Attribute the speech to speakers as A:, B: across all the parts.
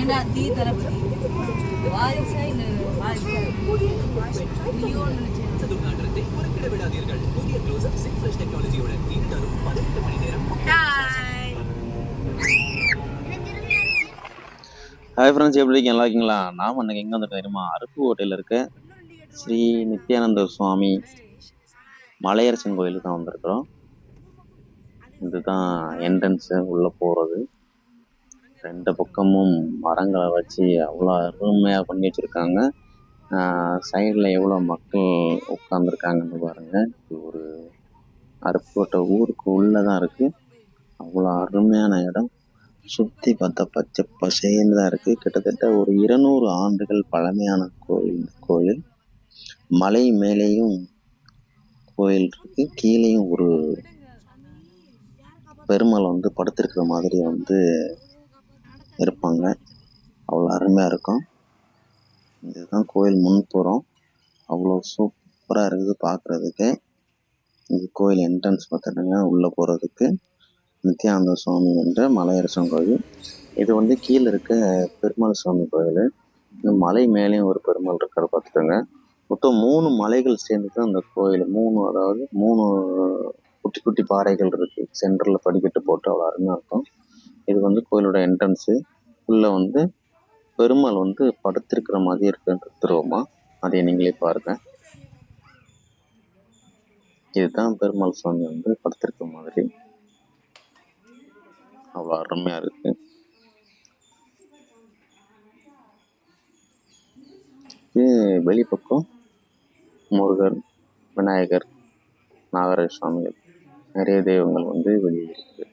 A: ஏன்னா தீ தளபதி? வாரிசா இல்லை வாரிசா? நீயோ நினைச்சேன்.
B: துர்நாற்றத்தை குறுக்கிட விடாதீர்கள் புதிய க்ளோஸ்அப் சிக் ஃப்ரெஷ் டெக்னாலஜியுடன் இது தரும் பதினெட்டு மணி நேரம்.
C: ஹாய் ஃப்ரெண்ட்ஸ் எப்படி இருக்கீங்க? நல்லா இருக்கீங்களா? நாம் இன்னைக்கு எங்கே வந்திருக்கோம் தெரியுமா? அருப்புக்கோட்டையில் இருக்க ஸ்ரீ நித்யானந்த சுவாமி மலையரசன் கோயிலுக்கு தான் வந்திருக்கிறோம். இதுதான் என்ட்ரன்ஸு உள்ளே போகிறது ரெண்டு பக்கமும் மரங்களை வச்சு அவ்வளோ அருமையாக பண்ணி வச்சுருக்காங்க. சைடில் எவ்வளோ மக்கள் உட்காந்துருக்காங்கன்னு பாருங்கள் இது ஒரு அற்புட்ட ஊருக்கு உள்ளே தான் இருக்குது அவ்வளோ அருமையான இடம். சுற்றி பார்த்தா பச்சை பசேன்னு தான் இருக்குது கிட்டத்தட்ட ஒரு இருநூறு ஆண்டுகள் பழமையான கோயில் இந்த கோயில். மலை மேலேயும் கோயில் இருக்குது கீழேயும் ஒரு பெருமாள் வந்து படுத்திருக்கிற மாதிரி வந்து இருப்பாங்க. அவ்வளோ அருமையாக இருக்கும். இதுதான் கோயில் முன்புறம். அவ்வளோ சூப்பராக இருக்குது பார்க்குறதுக்கு இது கோயில் என்ட்ரன்ஸ் பார்த்துட்டோங்க உள்ளே போகிறதுக்கு நித்யானந்த சுவாமி என்ற மலையரசன் கோயில். இது வந்து கீழே இருக்க பெருமாள் சுவாமி கோயில். இந்த மலை மேலேயும் ஒரு பெருமாள் இருக்கிற பார்த்துக்கோங்க. மொத்தம் மூணு மலைகள் சேர்ந்து தான் அந்த கோயில். மூணு அதாவது மூணு குட்டி குட்டி பாறைகள் இருக்குது சென்டரில் படிக்கட்டு போட்டு அவ்வளோ அருமையாக இருக்கும். இது வந்து கோயிலோட என்ட்ரன்ஸு உள்ளே வந்து பெருமாள் வந்து படுத்திருக்கிற மாதிரி இருக்குன்ற திருவமா? அதை நீங்களே பாருங்க. இதுதான் பெருமாள் சுவாமி வந்து படுத்திருக்க மாதிரி. அவ்வளோ அருமையாக இருக்கு. இது வெளிப்பக்கம் முருகர் விநாயகர் நாகராஜ சுவாமிகள். நிறைய தெய்வங்கள் வந்து வெளியே இருக்கு.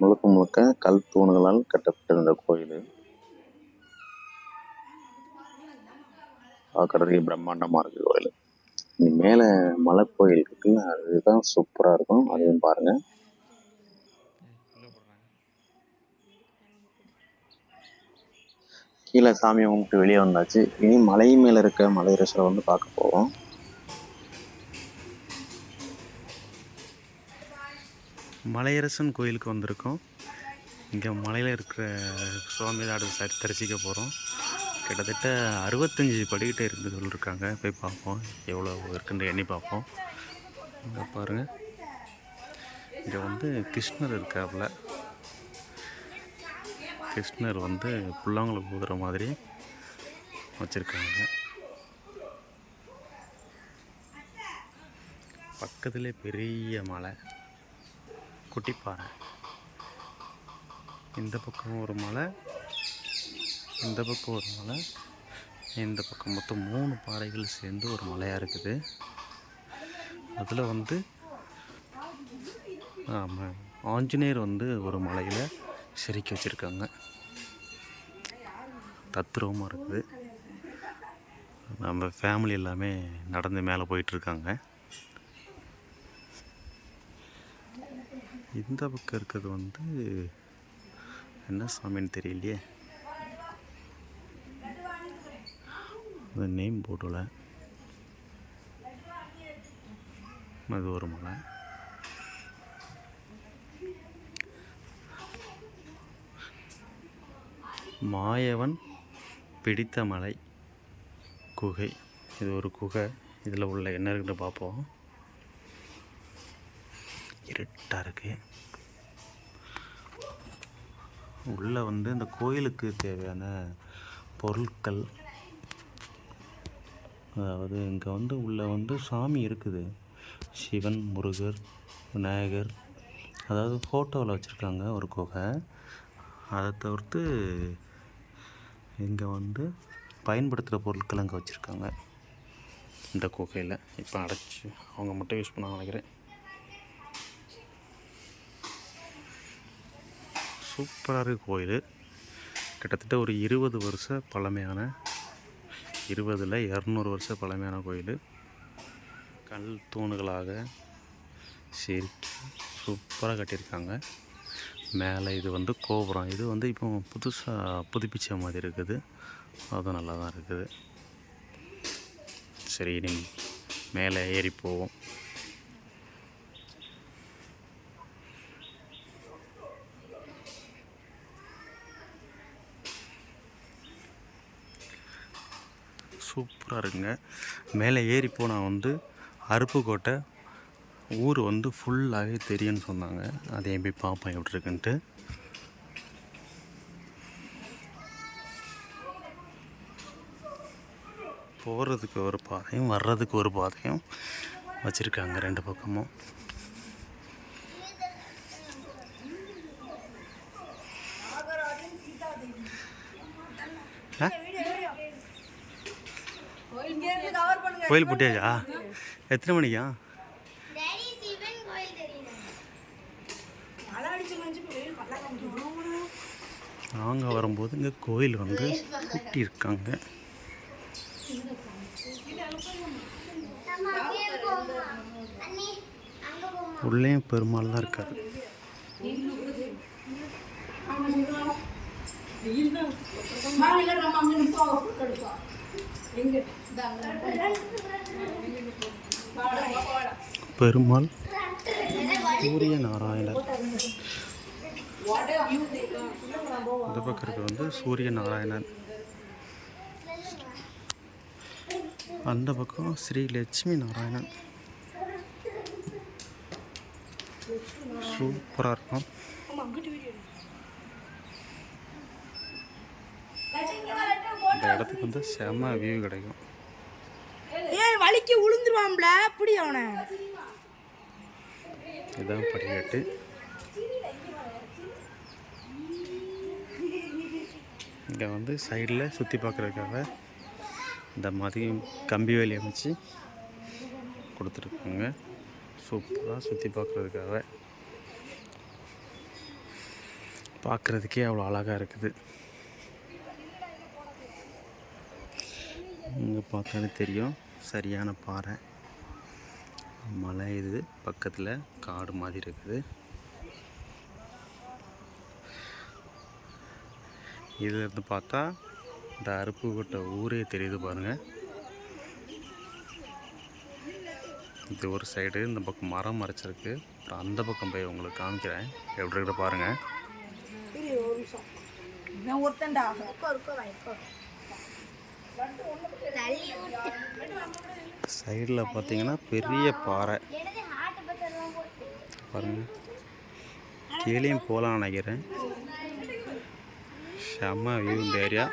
C: முழுக்க முழுக்க கல் தூண்களால் கட்டப்பட்ட இந்த கோயில். பார்க்கறதுக்கு பிரம்மாண்டமாக இருக்குது கோயில். இங்கே மேலே மலை கோயில் இருக்குல்ல அதுதான் சூப்பராக இருக்கும். அதையும் பாருங்கள் கீழே சாமியை கும்பிட்டு வெளியே வந்தாச்சு. இனி மலை மேலே இருக்க மலை ரசரை வந்து பார்க்க போவோம்.
D: மலையரசன் கோயிலுக்கு வந்திருக்கோம். இங்கே மலையில் இருக்கிற சுவாமி தான் தரிசிக்க போகிறோம் கிட்டத்தட்ட அறுபத்தஞ்சி படிக்கிட்ட இருந்து சொல்லியிருக்காங்க போய் பார்ப்போம். எவ்வளோ இருக்குன்னு எண்ணி பார்ப்போம். இங்கே பாருங்கள் இங்கே வந்து கிருஷ்ணர் இருக்காப்புல. கிருஷ்ணர் வந்து புல்லாங்குழல் ஊதுற மாதிரி வச்சுருக்காங்க. பக்கத்துலேயே பெரிய மலை. குட்டிப்பாறை. இந்த பக்கம் ஒரு மலை இந்த பக்கம் ஒரு மலை இந்த பக்கம் மொத்தம் மூணு பாறைகள் சேர்ந்து ஒரு மலையாக இருக்குது. அதில் வந்து ஆமாம் ஆஞ்சநேயர் வந்து ஒரு மலையில் செருக்கி வச்சுருக்காங்க. தத்ரூபமாக இருக்குது. நம்ம ஃபேமிலி எல்லாமே நடந்து மேலே போயிட்டுருக்காங்க இந்த பக்கம் இருக்கிறது வந்து என்ன சாமின்னு தெரியலையே. அந்த நேம் போட்டோல அது ஒரு மலை. மாயவன் பிடித்த மலை. குகை. இது ஒரு குகை. இதில் உள்ள என்ன இருக்குன்னு பார்ப்போம். இருட்டாக இருக்குது உள்ளே வந்து இந்த கோயிலுக்கு தேவையான பொருட்கள். அதாவது இங்கே வந்து உள்ளே வந்து சாமி இருக்குது. சிவன் முருகர் விநாயகர். அதாவது ஃபோட்டோவில் வச்சுருக்காங்க ஒரு குகை. அதை தவிர்த்து இங்கே வந்து பயன்படுத்துகிற பொருட்கள் அங்கே வச்சுருக்காங்க. இந்த குகையில். இப்போ அடைச்சி அவங்க மட்டும் யூஸ் பண்ண நினைக்கிறேன். சூப்பராக இருக்குது கோயில். கிட்டத்தட்ட ஒரு இருபது வருஷ பழமையான இருபதில் இரநூறு வருஷ பழமையான கோயில். கல் தூணுகளாக செருக்கி சூப்பராக கட்டியிருக்காங்க. மேலே இது வந்து கோபுரம். இது வந்து இப்போ புதுசாக புதுப்பிச்ச மாதிரி இருக்குது. அதுவும் நல்லா தான் இருக்குது. சரி இனி மேலே ஏறி போவோம்
E: சூப்பராக இருக்குங்க மேலே ஏறி போனால் வந்து அருப்புக்கோட்டை ஊர் வந்து ஃபுல்லாகவே தெரியும்னு சொன்னாங்க. அதையும் போய் பார்ப்பேன் எப்படி இருக்குன்ட்டு. போகிறதுக்கு ஒரு பாதையும் வர்றதுக்கு ஒரு பாதையும் வச்சுருக்காங்க ரெண்டு பக்கமும். கோயில் புட்டியாச்சா? எத்தனை மணிக்கா? நாங்கள் வரும்போது இங்கே கோயில் வந்து கட்டி இருக்காங்க
F: நம்ம அங்கே போமா
E: பெருமாள் சூரிய நாராயணர் இந்த. பக்கம் இருக்கிறது வந்து சூரிய நாராயணன் அந்த பக்கம் ஸ்ரீ லட்சுமி நாராயணன். சூப்பராக இருக்கும். இந்த இடத்துக்கு வந்து செம்ம வியூ கிடைக்கும்.
D: ஏய் வலிக்கு உளுந்துருவான்ல அப்படி அவனை.
E: இதுதான் படிக்கட்டு. இங்கே வந்து சைடில் சுற்றி பார்க்குறதுக்காக இந்த மாதிரி கம்பி வேலி அமைச்சு கொடுத்துருக்காங்க. சூப்பராக சுற்றி பார்க்குறதுக்காக. பார்க்குறதுக்கே அவ்வளோ அழகாக இருக்குது. இங்கே பார்த்தாலே தெரியும். சரியான பாறை. மலை இது. பக்கத்தில் காடு மாதிரி இருக்குது. இதுல இருந்து பார்த்தா இந்த அருப்புக்கோட்டை ஊரே தெரியுது பாருங்க. இது ஒரு சைடு இந்த பக்கம் மரம் மறைச்சிருக்கு. அப்புறம் அந்த பக்கம் போய் உங்களுக்கு காமிக்கிறேன். எப்படி இருக்கிற பாருங்க.
D: ஒருத்தன்டா.
E: சைடில் பார்த்தீங்கன்னா பெரிய பாறை. பாருங்க. கீழேயும் போகலான்னு நினைக்கிறேன். செம்ம வியூ இந்த ஏரியா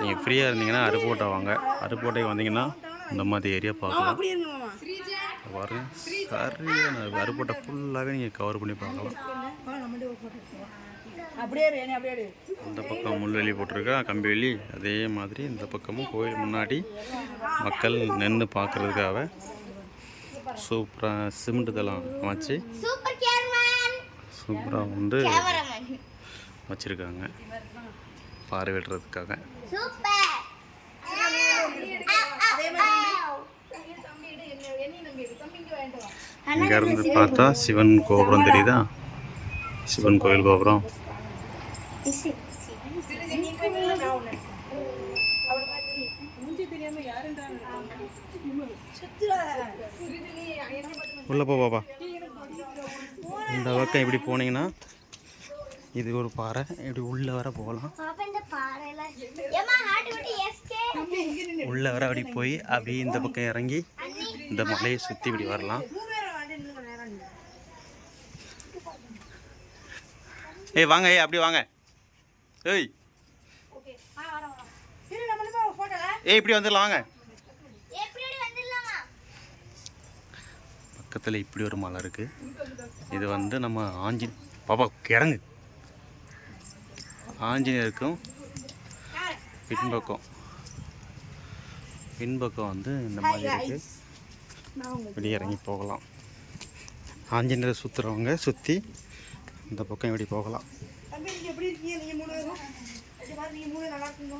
E: நீங்கள் ஃப்ரீயாக இருந்தீங்கன்னா அருப்போட்டை வாங்க. அருப்போட்டைக்கு வந்தீங்கன்னா இந்த மாதிரி ஏரியா பார்க்கலாம்.
D: அப்படி
E: பாருங்க. சரியான அருப்போட்டை ஃபுல்லாகவே நீங்கள் கவர் பண்ணி பார்க்கலாம்.
D: அப்படியே.
E: அந்த பக்கம் முள்வெளி போட்டிருக்கா கம்பிவேலி. அதே மாதிரி இந்த பக்கமும் கோயில் முன்னாடி மக்கள் நின்று பார்க்குறதுக்காக சூப்பராக சிமெண்ட்
F: சூப்பர் கேமராமேன்
E: சூப்பராக வந்து
F: கேமராமேன்
E: வச்சுருக்காங்க பார்வையிடுறதுக்காக.
F: சூப்பர்
E: இங்கேருந்து பார்த்தா சிவன் கோபுரம் தெரியுதா? சிவன் கோயில் கோபுரம். உள்ள போ பாப்பா இந்த பக்கம் இப்படி போனீங்கன்னா இது ஒரு பாறை. இப்படி உள்ள வர போகலாம். உள்ள வர அப்படி போய் அப்படியே இந்த பக்கம் இறங்கி இந்த மலையை சுற்றி இப்படி வரலாம். ஏய் வாங்க ஏய் அப்படி வாங்க. ஏய். ஏய் இப்படி வந்துடலாம் வாங்க. பக்கத்தில் இப்படி ஒரு மலை இருக்குது இது வந்து நம்ம ஆஞ்சி பாப்பா இறங்கு ஆஞ்சநேயருக்கும் பின்பக்கம். பின்பக்கம் வந்து இந்த மாதிரி இருக்குது இப்படி இறங்கி போகலாம். ஆஞ்சநேயரை சுற்றுறவங்க சுற்றி இந்த பக்கம் இப்படி போகலாம்.
D: தம்பி, நீங்க எப்படி இருக்கீங்க? நீங்க மூணு பேரும்? இங்க பாரு, நீங்க மூணு நல்லா இருக்கீங்க.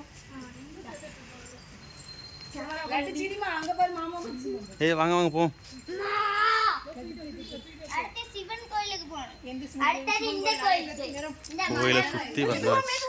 D: லட்டு சீனிமா, அங்க பாரு மாமா வச்சு.
E: ஏய் வாங்க வாங்க போம்
F: அடுத்து சிவன் கோயிலுக்கு போகணும்
D: எந்த
F: அடுத்தது இந்த கோயிலுக்கு இந்த
E: கோயிலை சுற்றி வந்தாச்சு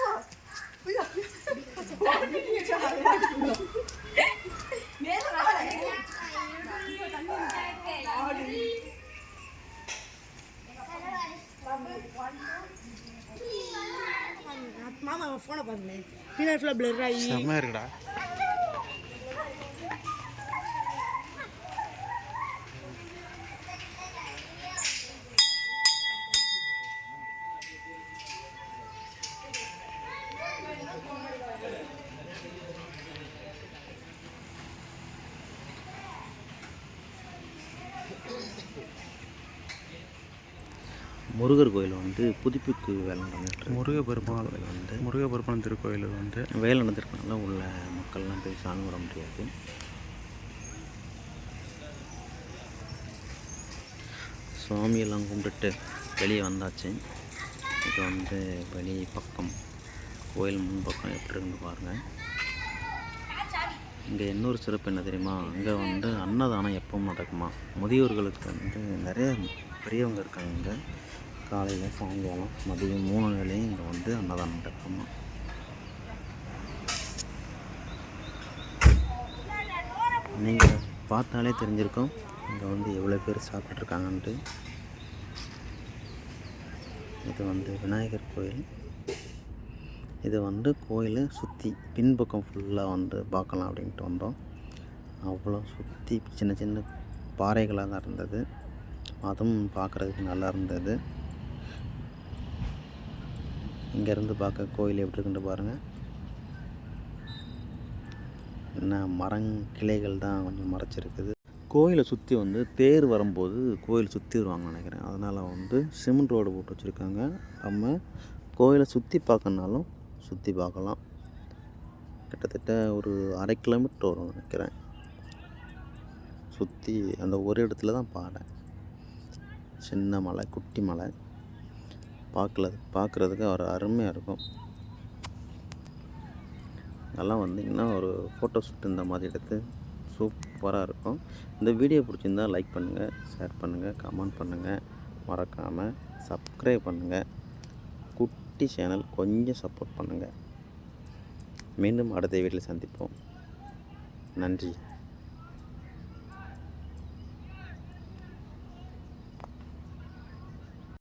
E: மாமா ஃபோனை பாருங்களேன் பின்னாடி ஃபுல்லாக பிளர் ஆகி.
G: செம்மையாக இருக்குடா.
D: முருகர் கோயில் வந்து புதுப்பிப்பு வேலை நடந்துட்டு
G: முருகப்பெருமாள்
D: கோயில் வந்து
G: முருகப்பெருமாள் திருக்கோயில் வந்து
D: வேலை நடந்திருக்கனால உள்ள மக்கள்லாம் போய் சாமி விட முடியாது. சுவாமியெல்லாம் கும்பிட்டுட்டு வெளியே வந்தாச்சு. இது வந்து வெளி பக்கம் கோயில் முன்பக்கம் எப்படி இருந்து பாருங்கள் இங்கே இன்னொரு சிறப்பு என்ன தெரியுமா? அங்கே வந்து அன்னதானம் எப்பவும் நடக்குமா? முதியோர்களுக்கு வந்து நிறைய பெரியவங்க இருக்காங்க இங்கே. காலையில் சாயங்காலம் மதியம் மூணு வேளையும் இங்கே வந்து அன்னதானம் நடக்குமா நீங்கள் பார்த்தாலே தெரிஞ்சிருக்கோம் இங்கே வந்து எவ்வளோ பேர் சாப்பிட்ருக்காங்கன்ட்டு இது வந்து விநாயகர் கோயில். இது வந்து கோயிலை சுற்றி பின்பக்கம் ஃபுல்லாக வந்து பார்க்கலாம் அப்படின்ட்டு வந்தோம். அவ்வளோ சுற்றி சின்ன சின்ன பாறைகளாக தான் இருந்தது. அதுவும் பார்க்குறதுக்கு நல்லா இருந்தது. இங்கேருந்து பார்க்க கோயில் எப்படி இருக்குன்னு பாருங்கள் என்ன மரங் கிளைகள் தான் கொஞ்சம் மறைச்சிருக்குது. கோயிலை சுற்றி வந்து தேர் வரும்போது கோயில் சுற்றி வருவாங்கன்னு நினைக்கிறேன். அதனால் வந்து சிமெண்ட் ரோடு போட்டு வச்சுருக்காங்க. நம்ம கோயிலை சுற்றி பார்க்கணுனாலும் சுற்றி பார்க்கலாம். கிட்டத்தட்ட ஒரு அரை கிலோமீட்டர் வரும் நினைக்கிறேன். சுற்றி அந்த ஒரு இடத்துல தான் பாறை சின்ன மலை குட்டி மலை. பார்க்கல பார்க்குறதுக்கு ஒரு அருமையாக இருக்கும். அதெல்லாம் வந்தீங்கன்னா ஒரு ஃபோட்டோ ஷூட் இந்த மாதிரி எடுத்து சூப்பராக இருக்கும். இந்த வீடியோ பிடிச்சிருந்தா லைக் பண்ணுங்கள் ஷேர் பண்ணுங்கள் கமெண்ட் பண்ணுங்கள் மறக்காமல் சப்ஸ்கிரைப் பண்ணுங்கள் குட்டி சேனல் கொஞ்சம் சப்போர்ட் பண்ணுங்கள் மீண்டும் அடுத்த வீட்டில் சந்திப்போம். நன்றி.